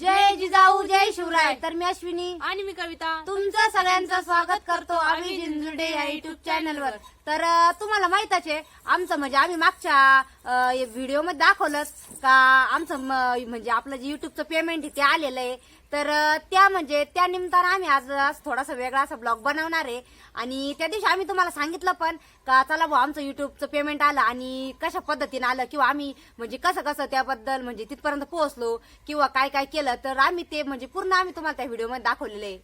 जय जिजाऊ जय शिवराय. तर मी अश्विनी आणि मी कविता. तुमचं सगळ्यांचं स्वागत करतो आम्ही जिंजुडे या युट्यूब चॅनलवर तर अं, तुम्हाला माहितच आहे आमचं म्हणजे आम्ही मागच्या व्हिडिओमध्ये दाखवलं का आमचं म- म्हणजे आपलं जे युट्यूबचं पेमेंट ते आलेलं आहे तर त्या म्हणजे त्या निमित्तानं आम्ही आज आज थोडासा वेगळा असा ब्लॉग बनवणार आहे. आणि त्या दिवशी आम्ही तुम्हाला सांगितलं पण का चला भाऊ आमचं युट्यूबचं पेमेंट आलं आणि कशा पद्धतीने आलं किंवा आम्ही म्हणजे कसं कसं त्याबद्दल म्हणजे तिथपर्यंत पोहोचलो किंवा काय काय केलं तर आम्ही ते म्हणजे पूर्ण आम्ही तुम्हाला त्या व्हिडिओमध्ये दाखवलेलं आहे.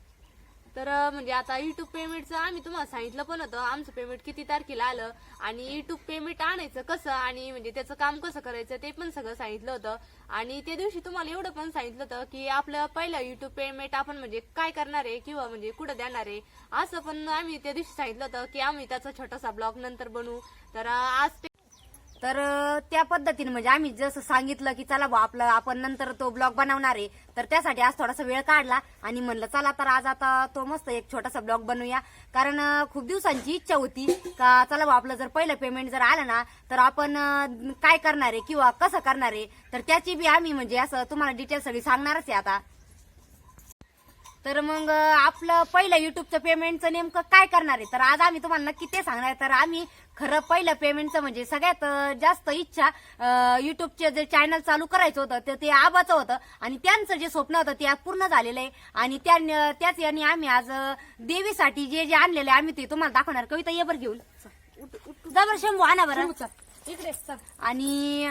तर म्हणजे आता युट्यूब पेमेंटचं आम्ही तुम्हाला सांगितलं पण होतं आमचं पेमेंट किती तारखेला आलं आणि युट्यूब पेमेंट आणायचं कसं आणि म्हणजे त्याचं काम कसं करायचं ते पण सगळं सांगितलं होतं. आणि त्या दिवशी तुम्हाला एवढं पण सांगितलं होतं की आपलं पहिलं युट्यूब पेमेंट आपण म्हणजे काय करणार आहे किंवा म्हणजे कुठं देणार आहे असं पण आम्ही त्या दिवशी सांगितलं होतं की आम्ही त्याचा छोटासा ब्लॉग नंतर बनवू. तर आज तर त्या पद्धतीने म्हणजे आम्ही जसं सांगितलं की चला भाऊ आपलं आपण नंतर तो ब्लॉग बनवणार आहे तर त्यासाठी आज थोडासा वेळ काढला आणि म्हणलं चला तर आज आता तो मस्त एक छोटासा ब्लॉग बनवूया. कारण खूप दिवसांची इच्छा होती का चला बा आपलं जर पहिलं पेमेंट जर आलं ना तर आपण काय करणार आहे किंवा कसं करणार आहे तर त्याची बी आम्ही म्हणजे असं तुम्हाला डिटेल सगळी सांगणारच आहे आता. तर मग आपलं पहिलं युट्यूबचं पेमेंटचं नेमकं काय करणार आहे? तर आज आम्ही तुम्हाला नक्की ते सांगणार आहे. तर आम्ही खरं पहिलं पेमेंटचं म्हणजे सगळ्यात जास्त इच्छा युट्यूबचे जे चॅनल चालू करायचं होतं तर ते आबाचं होतं. आणि त्यांचं जे स्वप्न होतं ते आज पूर्ण झालेलं आहे. आणि त्या त्याच यांनी आम्ही आज देवीसाठी जे जे आणलेलं आहे आम्ही ते तुम्हाला दाखवणार. कविता ये बरं घेऊन. जबर शंभू आणा बरं. आणि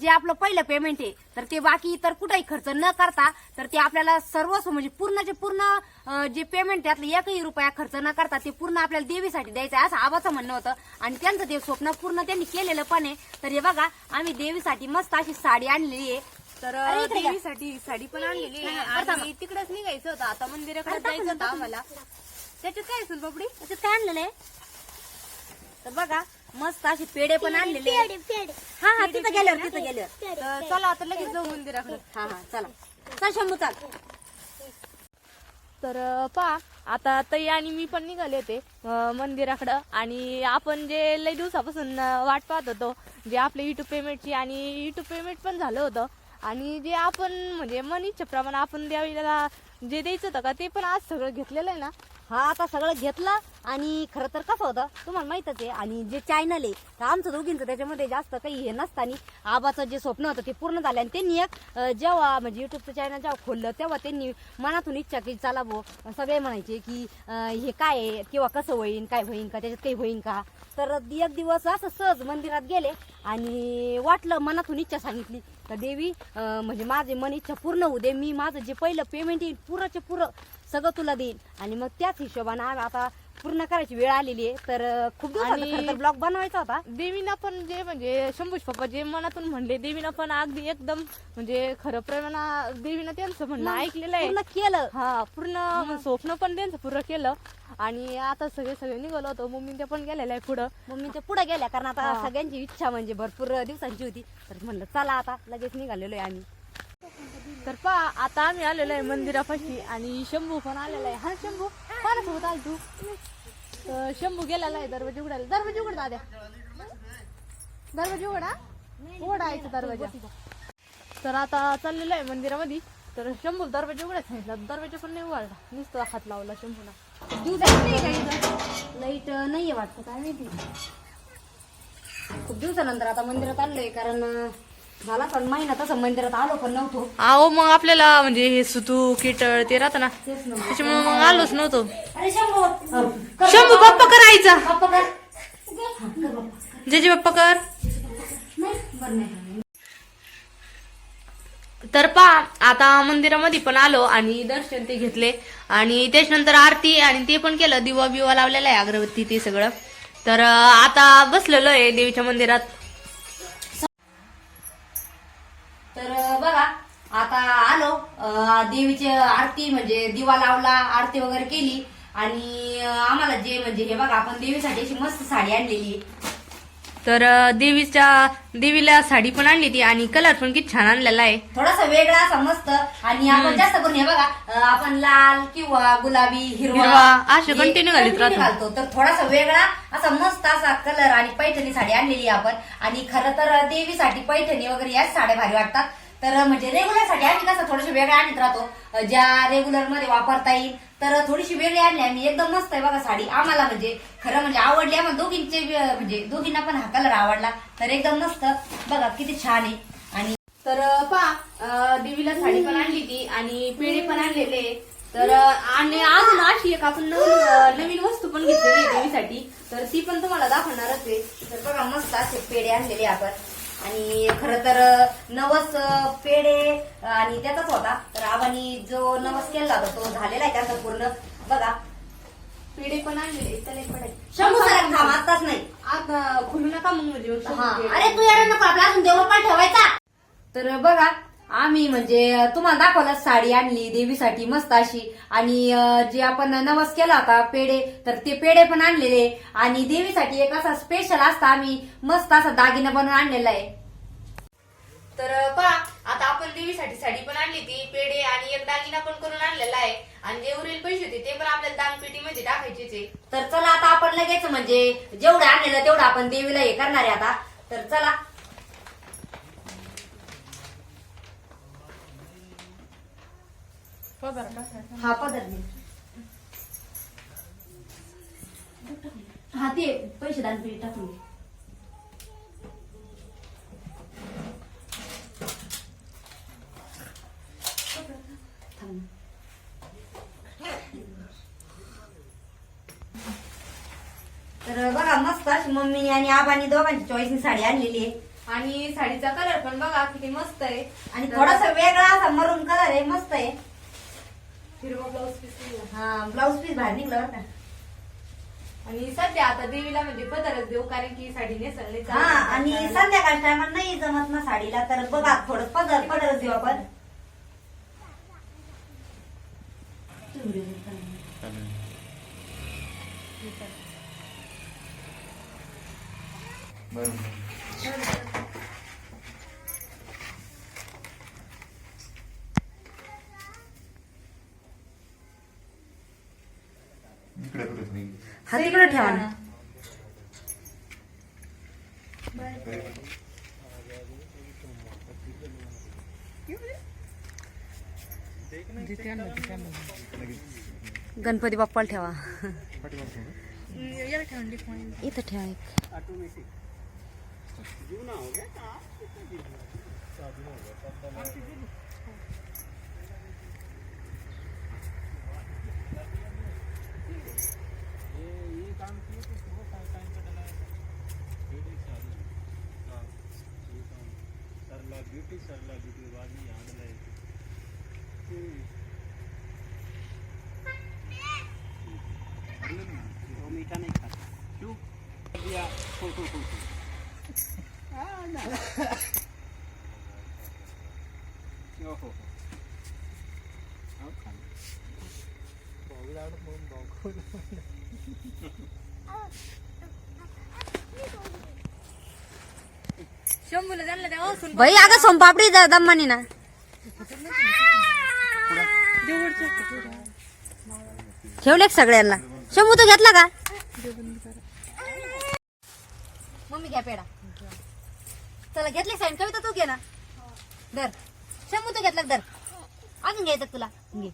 जे आपलं पहिलं पेमेंट आहे तर ते बाकी इतर कुठेही खर्च न करता तर ते आपल्याला सर्वस्व म्हणजे पूर्णचे पूर्ण जे पेमेंट त्यातलं एकही रुपया खर्च न करता ते पूर्ण आपल्याला देवीसाठी द्यायचं आहे असं आबाचं म्हणणं होतं. आणि त्यांचं ते स्वप्न पूर्ण त्यांनी केलेलं पण आहे. तर हे बघा आम्ही देवीसाठी मस्त अशी साडी आणलेली आहे. तर. देवीसाठी साडी पण आणलेली आहे. बरं आणि तिकडेच निघायचं होतं. आता मंदिराकडे जायचं होतं आम्हाला. त्याच्यात काय असेल बापडी त्याच्यात काय आणलेलं आहे? तर बघा मस्त असे पेढे पण आणलेले आहे. हा हा तिथं गेल्यावर तिथं गेल्यावर. तर चला आता लगेच जाऊ मंदिराकडे. हा हा चला. चल शंभू चाल. तर पा आता ताई आणि मी पण निघाले होते अं, मंदिराकडं. आणि आपण जे लई दिवसापासून अं, वाट पाहत होतो जे आपले युट्यूब पेमेंटची आणि युट्यूब पेमेंट पण झालं होतं. आणि जे आपण म्हणजे मन इच्छेप्रमाणे आपण द्यावीला जे द्यायचं होतं का ते पण आज सगळं घेतलेलं आहे ना. हा आता सगळं घेतलं आणि खरं तर कसं होतं तुम्हाला माहितच आहे आणि जे चॅनल आहे तर आमचं दोघींचं त्याच्यामध्ये जास्त काही हे नसतानी आबाचं जे स्वप्न होतं ते पूर्ण झालं. आणि त्यांनी एक जेव्हा म्हणजे युट्यूबचं चॅनल जेव्हा खोललं तेव्हा त्यांनी मनातून इच्छा की चला भो सगळे म्हणायचे की हे काय आहे? किंवा कसं होईन? काय होईन का? त्याच्यात काही होईन का? तर एक दिवस असं सहज मंदिरात गेले आणि वाटलं मनातून इच्छा सांगितली तर देवी म्हणजे माझे मन इच्छा पूर्ण होऊ दे. मी माझं जे पहिलं पेमेंट येईल पुरंचे पुरं सगळं तुला देईन. आणि मग त्याच हिशोबाने आम्ही आता पूर्ण करायची वेळ आलेली आहे. तर खूप आणि- ब्लॉग बनवायचा होता. देवीना पण जे म्हणजे शंभूज पप्पा जे मनातून म्हणले देवीना पण अगदी एकदम म्हणजे खरं प्रेमाना देवीनं त्यांचं म्हणणं ऐकलेलं आहे. पूर्ण केलं. हा पूर्ण स्वप्न पण त्यांचं पूर्ण केलं. आणि आता सगळे सगळे निघालो होतो. मम्मी त्या पण गेलेल्या आहे पुढं. मम्मीच्या पुढे गेल्या कारण आता हा. सगळ्यांची इच्छा म्हणजे भरपूर दिवसांची होती. तर म्हणलं चला आता लगेच निघालेलो आहे आम्ही. तर पा आता आम्ही आलेलो आहे मंदिरापाशी आणि शंभू पण आलेला आहे. हा शंभू कोणासोबत आल तू? तर शंभू गेलेला आहे दरवाजा उघडायला. दरवाजा उघड दाद्या. दरवाजा उघडा उघडायचं दरवाजा. तर आता चाललेलो आहे मंदिरामध्ये. तर शंभू दरवाजा उघडायला सांगितलं दरवाजा पण नाही उघडला. नुसतं हात लावला शंभूला. लाइट नाहीये वाटतं काय माहिती. खूप दिवसानंतर आता मंदिरात आलोय कारण झाला पण महिना तसं मंदिरात आलो पण नव्हतो. अहो मग आपल्याला म्हणजे हे सुतू किटळ ते राहतं ना. तेच ना. त्याच्यामुळे मग आलोच नव्हतो. अरे शंभू कर शंभू बाप्पा. बाप्पा करायचा कर. हा, कर बाप्पा. जेजे बाप्पा कर. नाही बरं नाही. तर पा आता मंदिरामध्ये पण आलो आणि दर्शन ते घेतले. आणि त्याच्यानंतर आरती आणि ते पण केलं दिवा बिवा लावलेला आहे अगरबत्ती ते सगळं. तर अं, आता बसलेलो आहे देवीच्या मंदिरात. आता आलो देवीची आरती म्हणजे दिवा लावला आरती वगैरे केली. आणि आम्हाला जे म्हणजे हे बघा आपण देवीसाठी अशी मस्त साडी आणलेली. तर देवीच्या देवीला साडी पण आणली ती आणि कलर पण किती छान आणलेला आहे. थोडासा वेगळा असा मस्त. आणि आपण जास्त करून हे बघा आपण लाल किंवा गुलाबी हिरवा असे continue घालीत. घालतो. तर थोडासा वेगळा असा मस्त असा कलर आणि पैठणी साडी आणलेली आपण. आणि खरं तर देवीसाठी पैठणी वगैरे याच साड्या भारी वाटतात. तर म्हणजे रेग्युलरसाठी आम्ही कसं थोडंसं वेगळे आणत राहतो. ज्या रेग्युलरमध्ये वापरता येईल तर थोडीशी वेगळी आणली आम्ही. एकदम मस्त आहे बघा साडी. आम्हाला म्हणजे खरं म्हणजे आवडली आम्हाला दोघींचे म्हणजे दोघींना पण हा कलर आवडला. तर एकदम मस्त. बघा किती छान आहे. आणि तर पा देवीला साडी पण आणली ती आणि पेढे पण आणलेले. तर आणि अजून अशी एक आपण नवीन वस्तू पण घेतलेली देवीसाठी. तर ती पण तुम्हाला दाखवणारच आहे. तर बघा मस्त असे पेढे आणलेले आपण. आणि खरं तर नवस पेढे आणि त्याचाच होता. तर आबानी जो नवस केला होता तो झालेला आहे त्याचा पूर्ण. बघा. पेढे पण त्याला एक पडायचे. शंभू सर थांब आताच नाही. आता खुलू नका मग म्हणजे हा. अरे तू यार नको आपला अजून देवपाल ठेवायचा. तर बघा आम्ही म्हणजे तुम्हाला दाखवलं साडी आणली देवीसाठी मस्त अशी. आणि जे आपण नवस केला होता पेढे तर ते पेढे पण आणलेले. आणि देवीसाठी एक असा स्पेशल असता आम्ही मस्त असा दागिना बनवून आणलेला आहे. तर पहा आता आपण देवीसाठी साडी पण आणली ती पेढे आणि एक दागिना पण करून आणलेला आहे. आणि जे उरलेले पैसे होते ते पण आपल्याला दानपेटीमध्ये टाकायचेच आहे. तर चला आता आपण लगेच म्हणजे जेवढं आणलेलं तेवढं आपण देवीला हे करणार आहे आता. तर चला हा पदर. हा ते पैसे दान पेढी टाकून. तर बघा मस्त अशी मम्मीने आणि आबानी दोघांची चॉईसनी साडी आणलेली आहे. आणि साडीचा कलर पण बघा किती मस्त आहे. आणि थोडासा वेगळा असा मरून कलर आहे मस्त आहे. हिरवा ब्लाऊज पीस हा। ब्लाऊज पीस बाहेर निघला बरं का आणि सध्या आता देवीला म्हणजे पदरच देऊ कारण की साडी नेसळली हा आणि संध्याकाळ टायमाला नाही जमत ना साडीला तर बघा थोडं पदर पदरच देऊ आपण. इकडे हा तिकडे ठेवा ना. गणपती बाप्पाला ठेवा. इथं ठेवा एक. चल अभी कोई बात नहीं आग लगे वो मीठा नहीं खाता क्यों दिया फोटो फोटो ओहो खाना บอกเวลาลูกมึงบอกคุณ शंभूला त्यांना द्या सुन भाई अगं सोमपापडी दम्मानी ना. ठेवले का सगळ्यांना? शंभू तू घेतला का? मम्मी घ्या पेडा चला घेतले साईन. कविता तू घे ना. धर. शंभू तू घेतला का? धर. अजून घ्यायचं का तुला? घे.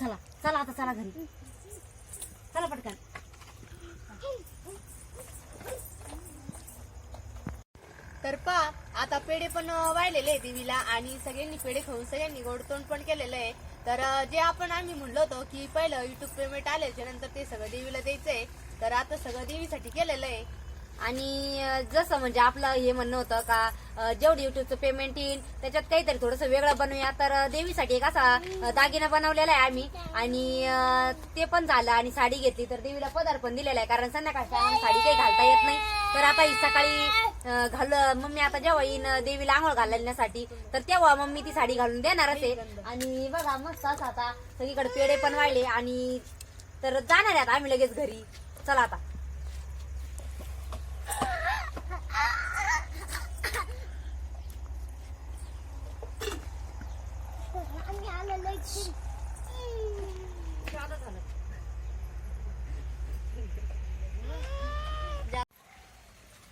चला चला आता चला घरी चला पटकन तर पा आता पेढे पण वाढलेले आहे देवीला आणि सगळ्यांनी पेढे खाऊन सगळ्यांनी गोडतोंड पण केलेलं आहे. तर जे आपण आम्ही म्हणलो होतो की पहिलं युट्यूब पेमेंट आल्याच्यानंतर ते सगळं देवीला द्यायचंय. तर आता सगळं देवीसाठी केलेलं आहे. आणि जसं म्हणजे आपलं हे म्हणणं होतं का जेवढी जेवढं युट्यूबचं पेमेंट येईल त्याच्यात काहीतरी थोडंसं वेगळं बनवूया. तर देवीसाठी एक असा दागिना बनवलेला आहे आम्ही. आणि ते पण झालं आणि साडी घेतली. तर देवीला पदार्थ पण दिलेला आहे. कारण संध्याकाळच्या साडी काही घालता येत नाही. तर आता ही सकाळी घाल मम्मी आता जेव्हा येईन देवीला आंघोळ घालण्यासाठी तर तेव्हा मम्मी ती साडी घालून देणारच आहे. आणि बघा मस्त असं आता सगळीकडे पेढे पण वाढले आणि तर जाणार आहे आता आम्ही लगेच घरी. चला आता.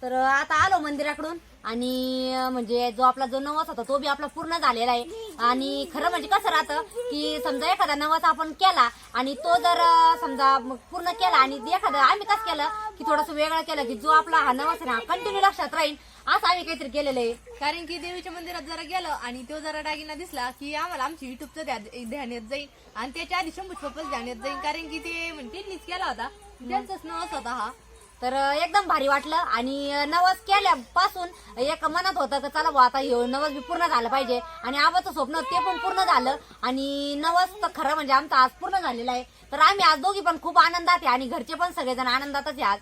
तर आता आलो मंदिराकडून आणि म्हणजे जो आपला जो नवस होता तो बी आपला पूर्ण झालेला आहे. आणि खरं म्हणजे कसं राहतं की समजा एखादा नवस आपण केला आणि तो जर समजा पूर्ण केला आणि एखादा आम्ही कसं केलं की थोडस वेगळं केलं की जो आपला हा नवस आहे ना कंटिन्यू लक्षात राहील. असं आम्ही काहीतरी केलेलं आहे. कारण की देवीच्या मंदिरात जरा गेलो आणि तो जरा दागिना दिसला की आम्हाला आमची युट्यूबचं ध्या- ध्यान येत जाईल. आणि त्याच्या आधी शंभू पप्पाच ध्यान येत जाईल. कारण की ते म्हणजे केला होता. त्यांचाच नवस होता हा. तर एकदम भारी वाटलं आणि नवस केल्यापासून एक मनात होतं की चला आता ह्यो नवस बी पूर्ण झालं पाहिजे. आणि आबाचं स्वप्न ते पण पूर्ण झालं. आणि नवस तर खरं म्हणजे आमचं आज पूर्ण झालेलं आहे. तर आम्ही आज दोघी पण खूप आनंदात आहे आणि घरचे पण सगळेजण आनंदातच आहे आज.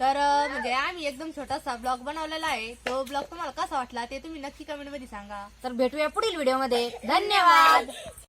तर म्हणजे आम्ही एकदम छोटासा ब्लॉग बनवलेला आहे. तो ब्लॉग तुम्हाला कसा वाटला ते तुम्ही नक्की कमेंटमध्ये सांगा. तर भेटूया पुढील व्हिडिओमध्ये. धन्यवाद!